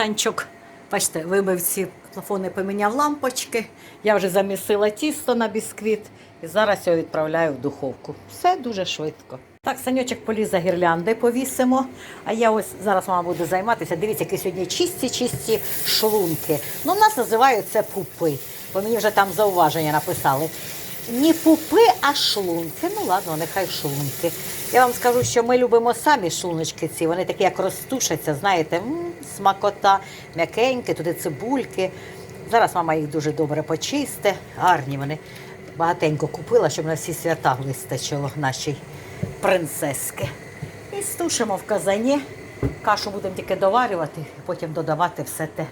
Санчок, бачите, вимив ці плафони, поміняв лампочки. Я вже замісила тісто на бісквіт і зараз його відправляю в духовку. Все дуже швидко. Так, санючок поліз за гірлянди повісимо. А я ось зараз мама буде займатися. Дивіться, які сьогодні чисті, чисті шлунки. Ну, в нас називають це пупи. Бо мені вже там зауваження написали. Не пупи, а шлунки. Ну ладно, нехай шлунки. Я вам скажу, що ми любимо самі шлуночки ці. Вони такі, як розтушаться, знаєте, м, смакота, м'якенькі, туди цибульки. Зараз мама їх дуже добре почисте. Гарні вони. Багатенько купила, щоб на всі свята вистачило нашій принцески. І стушимо в казані. Кашу будемо тільки доварювати, потім додавати все те.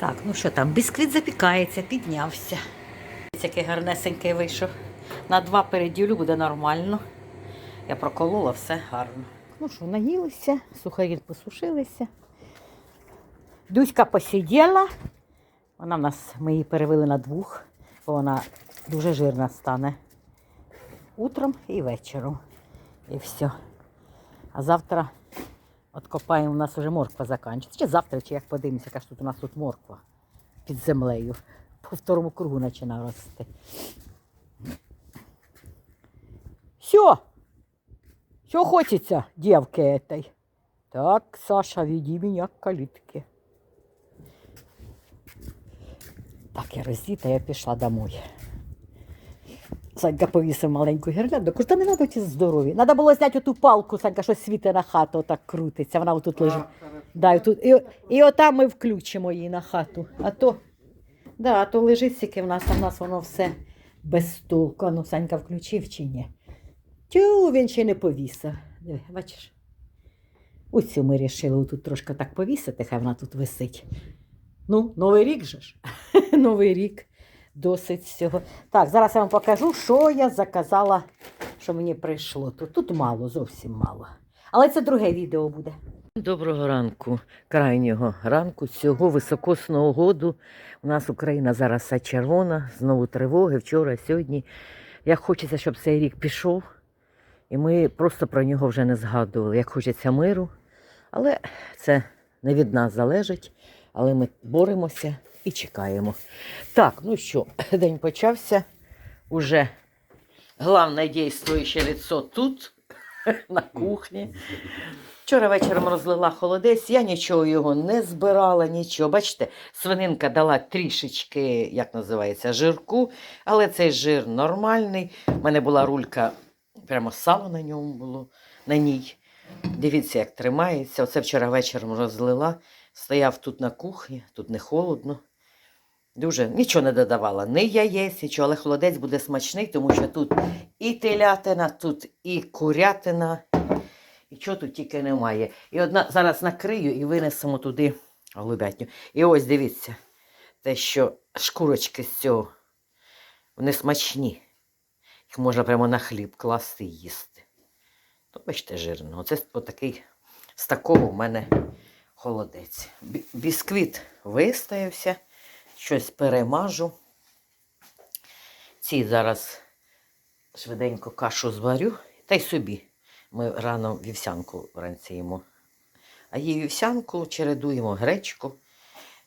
Так, ну що там, бісквіт запікається, піднявся. Ось Який гарнесенький вийшов. На два переділю буде нормально. Я проколола, все гарно. Ну що, наїлися, сухарі посушилися. Дуська посиділа. Вона в нас, ми її перевели на двох, бо вона дуже жирна стане. Утром і вечором. І все. А завтра откопаємо, у нас вже морква закінчиться. Чи завтра, чи як подивимося, яка ж тут у нас тут морква під землею. По второму кругу починає рости. Все. Що хочеться, дівки этой? Так, Саша, веди меня к калитке. Так, я роздіта, я пішла домой. Санька повісив маленьку гірлянду. Кажу, та не треба ті здорові. Треба було зняти оту палку, Санька, що світи на хату отак крутиться. Вона отут лежить. Да, і, тут, і, і отам ми включимо її на хату. А то, да, а то лежить стільки в нас, а в нас воно все без толку. Ну, Санька включив чи ні? Тю, він ще не повісив. Диви, бачиш? Оцю ми вирішили тут трошки так повісити, хай вона тут висить. Ну, новий рік же ж. новий рік. Досить всього. Так, зараз я вам покажу, що я заказала, що мені прийшло. Тут, тут мало, зовсім мало. Але це друге відео буде. Доброго ранку, крайнього ранку цього високосного году. У нас Україна зараз червона, знову тривоги, вчора, сьогодні. Як хочеться, щоб цей рік пішов, і ми просто про нього вже не згадували. Як хочеться миру, але це не від нас залежить, але ми боремося і чекаємо. Так, ну що, день почався. Уже головне дійствуюче лицо тут, на кухні. Вчора вечором розлила холодець, я нічого його не збирала, нічого. Бачите, свининка дала трішечки, як називається, жирку, але цей жир нормальний. У мене була рулька, прямо сало на ньому було, на ній. Дивіться, як тримається. Оце вчора вечором розлила. Стояв тут на кухні, тут не холодно. Дуже нічого не додавала, ні яєць, нічого, але холодець буде смачний, тому що тут і телятина, тут і курятина, і чого тут тільки немає. І одна зараз накрию і винесемо туди голубятню. І ось дивіться, те, що шкурочки з цього, вони смачні. Їх можна прямо на хліб класти і їсти. То бачите, жирно. Оце отакий з такого в мене холодець. Бі- Бісквіт вистоявся, щось перемажу. Ці зараз швиденько кашу зварю, та й собі. Ми рано вівсянку вранці їмо. А її вівсянку чередуємо гречку,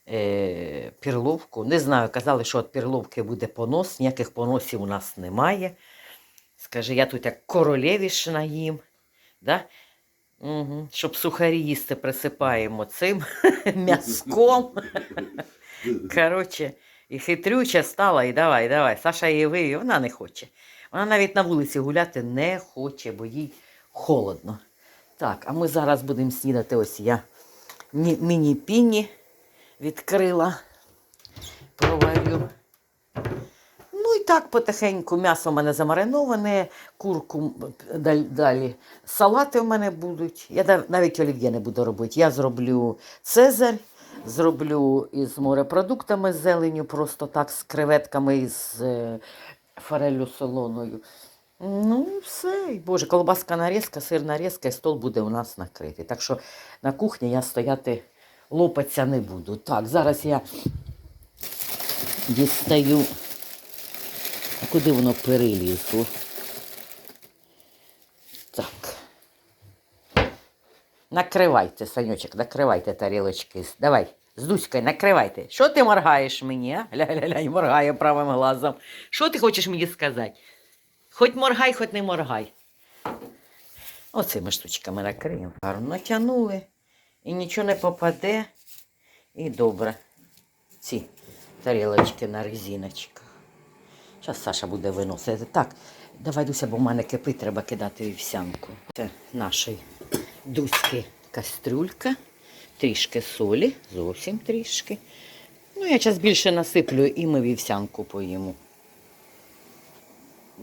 е, пірловку. Не знаю, казали, що від пірловки буде понос, ніяких поносів у нас немає. Скажи, я тут як королевішна їм. Да? Угу. Щоб сухарі їсти, присипаємо цим м'язком. Коротше, і хитрюча стала, і давай, давай. Саша її вивів, вона не хоче. Вона навіть на вулиці гуляти не хоче, бо їй холодно. Так, а ми зараз будемо снідати. Ось я міні-піні відкрила, проварю. І так потихеньку м'ясо в мене замариноване, курку далі, салати в мене будуть. Я навіть олів'є не буду робити. Я зроблю цезарь, зроблю із морепродуктами з зеленю, просто так, з креветками і з е, фореллю солоною. Ну, все. Боже, колбаска нарізка, сир нарізка, і стол буде у нас накритий. Так що на кухні я стояти лопатися не буду. Так, зараз я дістаю. Куди воно перелізло? Так. Накривайте, Санючок, накривайте тарілочки. Давай, з накривайте. Що ти моргаєш мені? Ля-ля-ля, моргає правим глазом. Що ти хочеш мені сказати? Хоч моргай, хоч не моргай. Оцими штучками накриємо. Гарно натягнули. І нічого не попаде. І добре. Ці тарілочки на резиночках. Зараз Саша буде виносити. Так, давай Дуся, бо в мене кипить, треба кидати вівсянку. Це нашої Дуськи кастрюлька. Трішки солі, зовсім трішки. Ну, я зараз більше насиплю і ми вівсянку поїмо.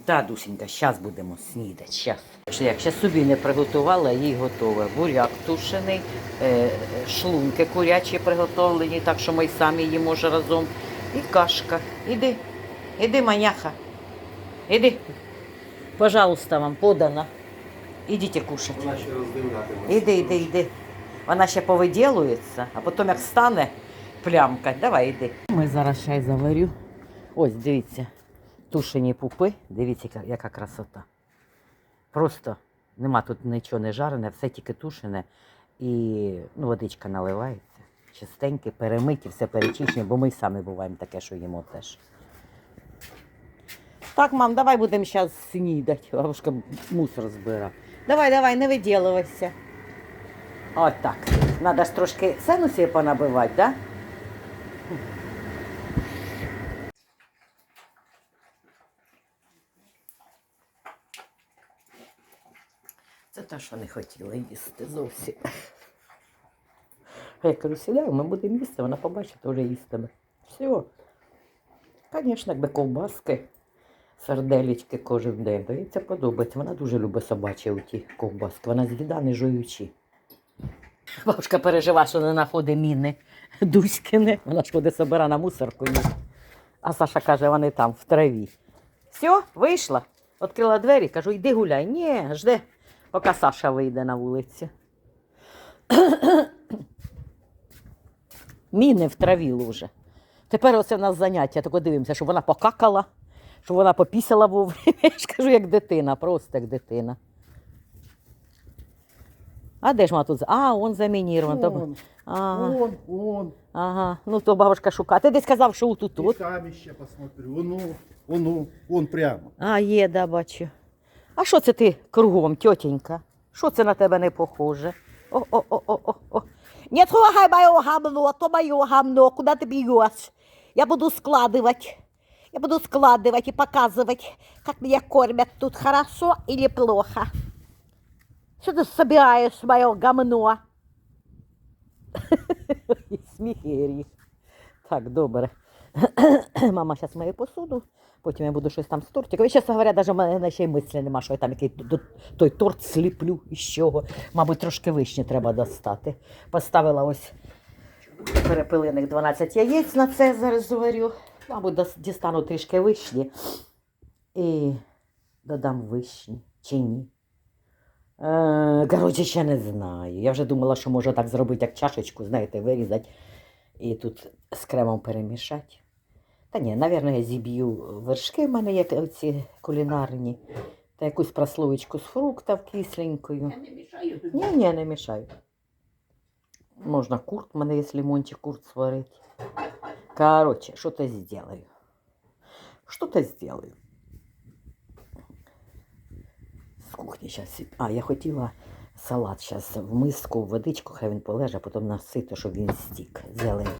Да, Дусенька, зараз будемо снідати. Щас. Як ще собі не приготувала, їй готове. Буряк тушений, е, шлунки курячі приготовлені, так що ми самі їмо разом. І кашка. Іди, іди, маняха. Іди. Пожалуйста, вам подана. Ідіть кушати. Вона ще роздивлятиме. Іди, іди, іди. Вона ще повиділується, а потім як стане плямка, давай іди. Ми зараз чай заварю. Ось, дивіться, тушені пупи. Дивіться, яка, яка красота. Просто нема тут нічого не жарене, все тільки тушене. І ну, водичка наливається. Чистеньке, перемиті, все перечищені, бо ми самі буваємо таке, що їмо теж. Так, мам, давай будемо зараз снідати. Бабушка мусор збира. Давай, давай, не виділувайся. От так. Надо ж трошки сенусі понабивати, да? Це те, що не хотіла їсти зовсім. Я кажу, сідай, ми будемо їсти, вона побачить, вже їстиме. Все. Звісно, якби ковбаски, сарделічки кожен день. Їй це подобається. Вона дуже любить собачі оті ковбаски. Вона з'їда не жуючи. Бабушка пережива, що не знаходить міни Дуськини. Вона ж ходить собира на мусорку. А Саша каже, вони там, в траві. Все, вийшла. Відкрила двері, кажу, йди гуляй. Ні, жди, поки Саша вийде на вулицю. Міни в траві луже. Тепер оце в нас заняття. Тако дивимося, щоб вона покакала, щоб вона попісила вовремя. Я ж кажу, як дитина, просто як дитина. А де ж вона тут? А, он замінірований. То- Вон, Ага, вон, вон. ага. Ну то бабушка шукає. Ти десь сказав, що тут тут. там ще посмотрю. Воно, воно, вон прямо. А, є, да, бачу. А що це ти кругом, тьотенька? Що це на тебе не похоже? О, о, о, о, о, о. Не трогай моє гамно, то моє гамно, куди ти б'єш? Я буду складывать. Я буду складывать и показывать, как меня кормят тут хорошо или плохо. Что ты собираешь мое гамно? Сміхері. Так, добре. Мама зараз має посуду, потім я буду щось там з тортиком. І, чесно говоря, навіть в мене ще й мислі нема, що я там який т- той торт сліплю із чого. Мабуть, трошки вишні треба достати. Поставила ось перепилених 12 яєць на це зараз зварю. Мабуть, дістану трішки вишні і додам вишні чи ні. Е, коротше, ще не знаю. Я вже думала, що можу так зробити, як чашечку, знаєте, вирізати і тут з кремом перемішати. Та ні, напевно, я зіб'ю вершки, в мене є ці кулінарні, та якусь прослоєчку з фруктів кисленькою. Ні, ні, не мішаю. Можна курт, в мене є лимончик, курт сварити. Короче, что-то сделаю. Что-то сделаю. З кухні зараз. А, я хотіла салат зараз в миску, в водичку, хай він полежа, потім насити, щоб він стік. Зелень.